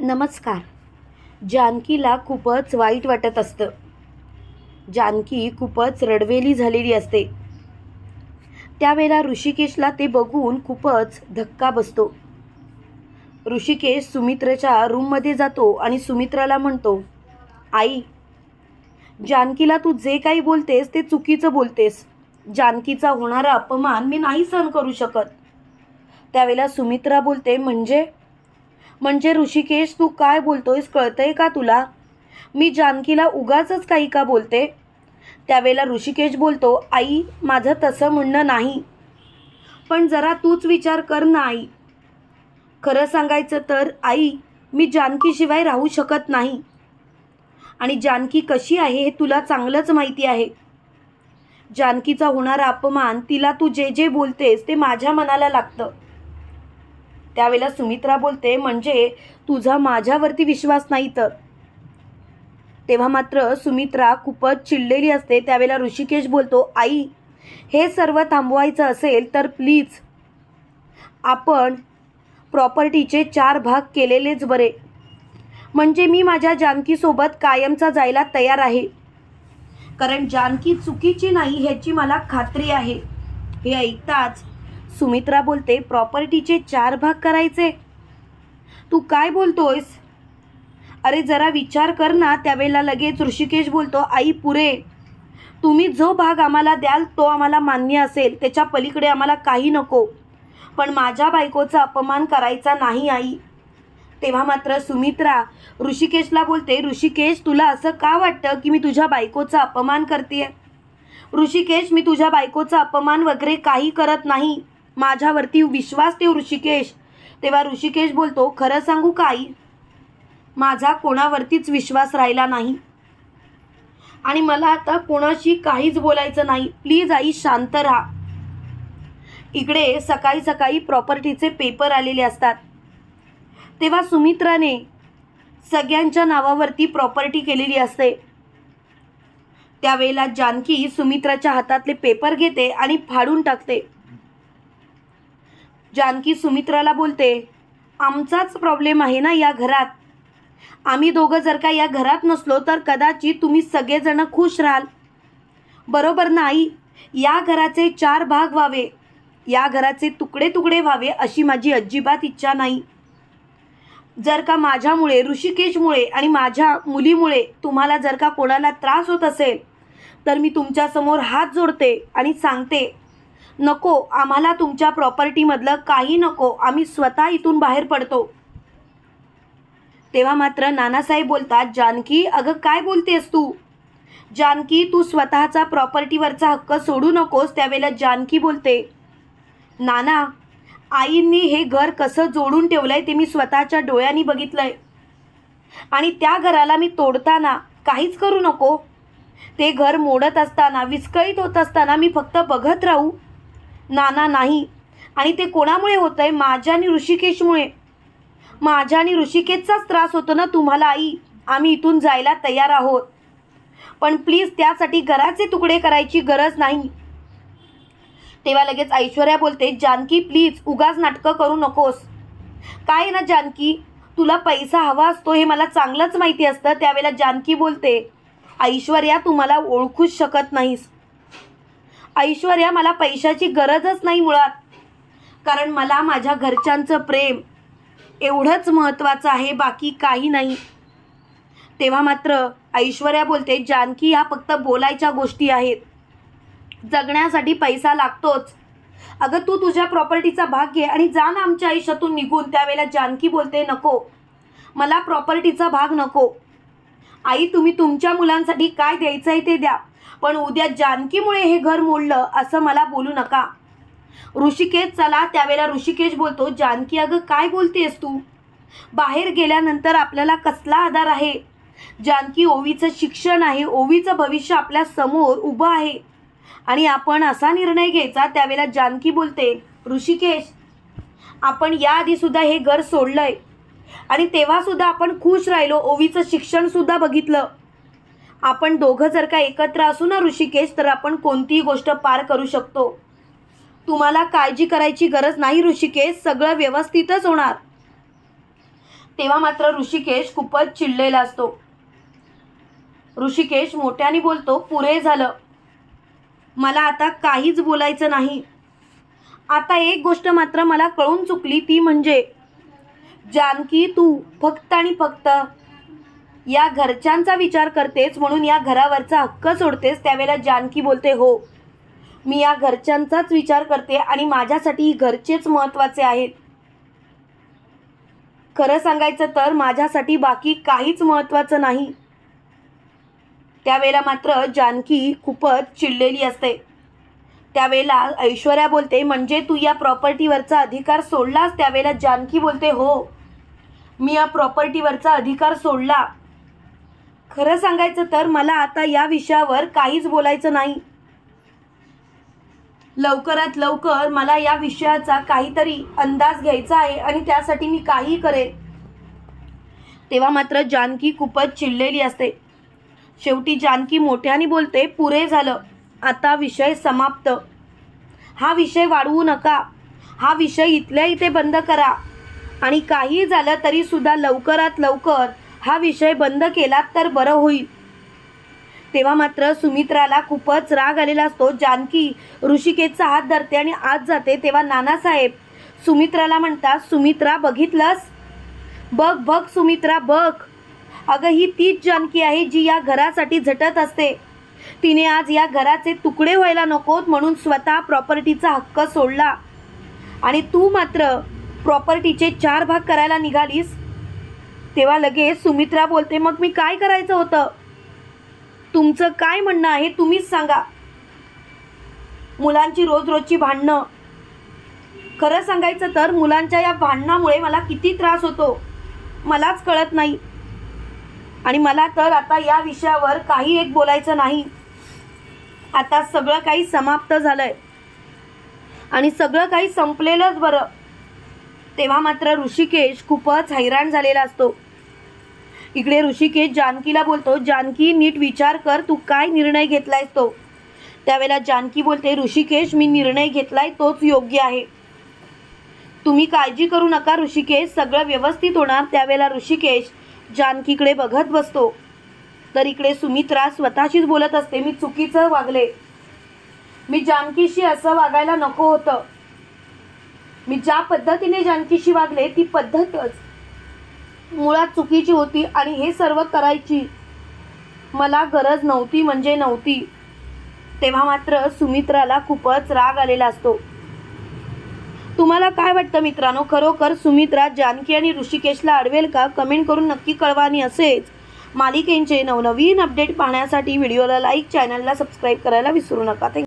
नमस्कार. जानकीला खूपच वाईट वाटत असतं. जानकी खूपच रडवेली झालेली असते. त्यावेळेला ऋषिकेशला ते बघून खूपच धक्का बसतो. ऋषिकेश सुमित्राच्या रूममध्ये जातो आणि सुमित्राला म्हणतो आई जानकीला तू जे काही बोलतेस ते चुकीचं बोलतेस. जानकीचा होणारा अपमान मी नाही सहन करू शकत. त्यावेळेला सुमित्रा बोलते म्हणजे म्हणजे ऋषिकेश तू काय बोलतोयस? कळतंय का तुला? मी जानकीला उगाचच काही का बोलते? त्यावेळेला ऋषिकेश बोलतो आई माझं तसं म्हणणं नाही. पण जरा तूच विचार कर ना आई. खरं सांगायचं तर आई मी जानकीशिवाय राहू शकत नाही. आणि जानकी कशी आहे हे तुला चांगलंच माहिती आहे. जानकीचा होणारा अपमान तिला तू जे जे बोलतेस ते माझ्या मनाला लागतं. त्यावेळेला सुमित्रा बोलते म्हणजे तुझा माझ्यावरती विश्वास नाही तर? तेव्हा मात्र सुमित्रा खूपच चिडलेली असते. त्यावेळेला ऋषिकेश बोलतो आई हे सर्व थांबवायचं असेल तर प्लीज आपण प्रॉपर्टीचे चार भाग केलेलेच बरे. म्हणजे मी माझ्या जानकीसोबत कायमचा जायला तयार आहे. कारण जानकी चुकीची नाही ह्याची मला खात्री आहे. हे ऐकताच सुमित्रा बोलते प्रॉपर्टीचे चार भाग करायचे. तू काय बोलतोयस? अरे जरा विचार कर ना त्यावेळेला लगेच ऋषिकेश बोलतो आई पुरे तुम्ही जो भाग आम्हाला द्याल तो आम्हाला मान्य असेल त्याच्या पलीकडे आम्हाला काही नको. पण माझ्या बायकोचा अपमान करायचा नाही आई. तेव्हा मात्र सुमित्रा ऋषिकेशला बोलते ऋषिकेश तुला असं का वाटतं की मी तुझ्या बायकोचा अपमान करते ऋषिकेश मी तुझ्या बायकोचा अपमान वगैरे काही करत नाही. माझ्यावरती विश्वास ठेव ऋषिकेश. तेव्हा ऋषिकेश बोलतो खरं सांगू का आई? माझा कोणावरतीच विश्वास राहिला नाही. आणि मला आता कोणाशी काहीच बोलायचं नाही. प्लीज आई शांत राहा. इकडे सकाळी सकाळी प्रॉपर्टीचे पेपर आलेले असतात. तेव्हा सुमित्राने सगळ्यांच्या नावावरती प्रॉपर्टी केलेली असते. त्यावेळेला जानकी सुमित्राच्या हातातले पेपर घेते आणि फाडून टाकते. जानकी सुमित्राला बोलते आमचाच प्रॉब्लेम आहे ना या घरात. आम्ही दोघं जर का या घरात नसलो तर कदाचित तुम्ही सगळेजण खुश राहाल. बरोबर नाही या घराचे चार भाग व्हावे. या घराचे तुकडे तुकडे व्हावे अशी माझी अजिबात इच्छा नाही. जर का माझ्यामुळे ऋषिकेशमुळे आणि माझ्या मुलीमुळे तुम्हाला जर का कोणाला त्रास होत असेल तर मी तुमच्यासमोर हात जोडते आणि सांगते नको आम्हाला तुमच्या प्रॉपर्टीमधलं काही नको आम्ही स्वतः इथून बाहेर पडतो. तेव्हा मात्र नानासाहेब बोलतात जानकी अगं काय बोलतेस तू? जानकी तू स्वतःचा प्रॉपर्टीवरचा हक्क सोडू नकोस त्यावेळेला जानकी बोलते. नाना आईंनी हे घर कसं जोडून ठेवलंय ते मी स्वतःच्या डोळ्यांनी बघितलंय. आणि त्या घराला मी तोडताना काहीच करू नको. ते घर मोडत असताना विस्कळीत होत असताना मी फक्त बघत राहू. नाना नाही. आणि ते कोणामुळे होतं आहे माझ्या आणि ऋषिकेशमुळे. माझ्या आणि ऋषिकेशचाच त्रास होतो ना तुम्हाला आई? आम्ही इथून जायला तयार आहोत. पण प्लीज त्यासाठी घराचे तुकडे करायची गरज नाही. तेव्हा लगेच ऐश्वर्या बोलते जानकी प्लीज उगाच नाटकं करू नकोस. काय ना जानकी? तुला पैसा हवा असतो हे मला चांगलंच माहिती असतं त्यावेळेला जानकी बोलते ऐश्वर्या तू मला ओळखूच शकत नाहीस. ऐश्वर्या मला पैशाची गरजच नाही मुळात. कारण मला माझ्या घरच्यांचं प्रेम एवढंच महत्त्वाचं आहे बाकी काही नाही. तेव्हा मात्र ऐश्वर्या बोलते जानकी ह्या फक्त बोलायच्या गोष्टी आहेत. जगण्यासाठी पैसा लागतोच. अगं तू तुझ्या प्रॉपर्टीचा भाग घे आणि जा ना आमच्या आयुष्यातून निघून. त्यावेळेला जानकी बोलते नको. मला प्रॉपर्टीचा भाग नको. आई तुम्ही तुमच्या मुलांसाठी काय द्यायचं आहे ते द्या. पण उद्या जानकीमुळे हे घर मोडलं असं मला बोलू नका. ऋषिकेश चला त्यावेळेला ऋषिकेश बोलतो जानकी अगं काय बोलतेस तू? बाहेर गेल्यानंतर आपल्याला कसला आधार आहे? जानकी ओवीचं शिक्षण आहे ओवीचं भविष्य आपल्यासमोर उभं आहे. आणि आपण असा निर्णय घ्यायचा त्यावेळेला जानकी बोलते ऋषिकेश आपण याआधीसुद्धा हे घर सोडलं आहे आणि तेव्हासुद्धा आपण खुश राहिलो ओवीचं शिक्षणसुद्धा बघितलं. आपण दोघं जर का एकत्र असू ना ऋषिकेश तर आपण कोणतीही गोष्ट पार करू शकतो. तुम्हाला काळजी करायची गरज नाही ऋषिकेश सगळं व्यवस्थितच होणार. तेव्हा मात्र ऋषिकेश खूपच चिडलेला असतो. ऋषिकेश मोठ्याने बोलतो पुरे झालं. मला आता काहीच बोलायचं नाही. आता एक गोष्ट मात्र मला कळून चुकली ती म्हणजे जानकी तू फक्त आणि फक्त या घरच्यांचा विचार करतेस म्हणून या घरावरचा हक्क सोडतेस त्यावेळेला जानकी बोलते हो मी या घरच्यांचाच विचार करते आणि माझ्यासाठी घरचेच महत्त्वाचे आहेत. खरं सांगायचं तर माझ्यासाठी बाकी काहीच महत्त्वाचं नाही. त्यावेळेला मात्र जानकी खूपच चिडलेली असते. त्यावेळेला ऐश्वर्या बोलते म्हणजे तू या प्रॉपर्टीवरचा अधिकार सोडलास? त्यावेळेला जानकी बोलते हो मी या प्रॉपर्टीवरचा अधिकार सोडला. खरं सांगायचं तर मला आता या विषयावर काहीच बोलायचं नाही. लवकरात लवकर मला या विषयाचा काहीतरी अंदाज घ्यायचा आहे आणि त्यासाठी मी काही करेन. तेव्हा मात्र जानकी खूपच चिडलेली असते. शेवटी जानकी मोठ्याने बोलते पुरे झालं. आता विषय समाप्त. हा विषय वाढवू नका. हा विषय इथल्या इथे बंद करा. आणि काही झालं तरी सुद्धा लवकरात लवकर हा विषय बंद केला तर बरं होईल. तेव्हा मात्र सुमित्राला खूपच राग आलेला असतो. जानकी ऋषिकेशचा हात धरते आणि आत जाते. तेव्हा नानासाहेब सुमित्राला म्हणतात सुमित्रा बघितलंस? बघ बघ सुमित्रा बघ. अगं ही तीच जानकी आहे जी या घरासाठी झटत असते. तिने आज या घराचे तुकडे व्हायला नकोत म्हणून स्वतः प्रॉपर्टीचा हक्क सोडला. आणि तू मात्र प्रॉपर्टीचे चार भाग करायला निघालीस तेव्हा लगेच सुमित्रा बोलते मग मी काय करायचं होतं? तुमचं काय म्हणणं आहे तुम्हीच सांगा. मुलांची रोज रोजची भांडणं. खरं सांगायचं तर मुलांच्या या भांडणामुळे मला किती त्रास होतो मलाच कळत नाही. आणि मला तर आता या विषयावर काही एक बोलायचं नाही. आता सगळं काही समाप्त झालंय. आणि सगळं काही संपलेलंच बरं. तेव्हा मात्र ऋषिकेश खूपच हैराण झालेला असतो. इकडे ऋषिकेश जानकीला बोलतो जानकी नीट विचार कर तू काय निर्णय घेतलायस तो? त्यावेळेला जानकी बोलते ऋषिकेश मी निर्णय घेतलाय तोच योग्य आहे. तुम्ही काळजी करू नका ऋषिकेश सगळं व्यवस्थित होणार. त्यावेळेला ऋषिकेश जानकीकडे बघत बसतो. तर इकडे सुमित्रा स्वतःशीच बोलत असते मी चुकीचं वागले. मी जानकीशी असं वागायला नको होतं. मी ज्या पद्धतीने जानकीशी वागले ती पद्धतच मुळात चुकीची होती आणि हे सर्व करायची मला गरज नव्हती म्हणजे नव्हती. तेव्हा मात्र सुमित्राला खूपच राग आलेला असतो. तुम्हाला काय वाटतं मित्रांनो? खरोखर सुमित्रा जानकी आणि ऋषिकेशला अडवेल का? कमेंट करून नक्की कळवा आणि असेच मालिकेंचे नवनवीन अपडेट पाहण्यासाठी व्हिडिओला लाईक चॅनलला सबस्क्राईब करायला विसरू नका. थँक्यू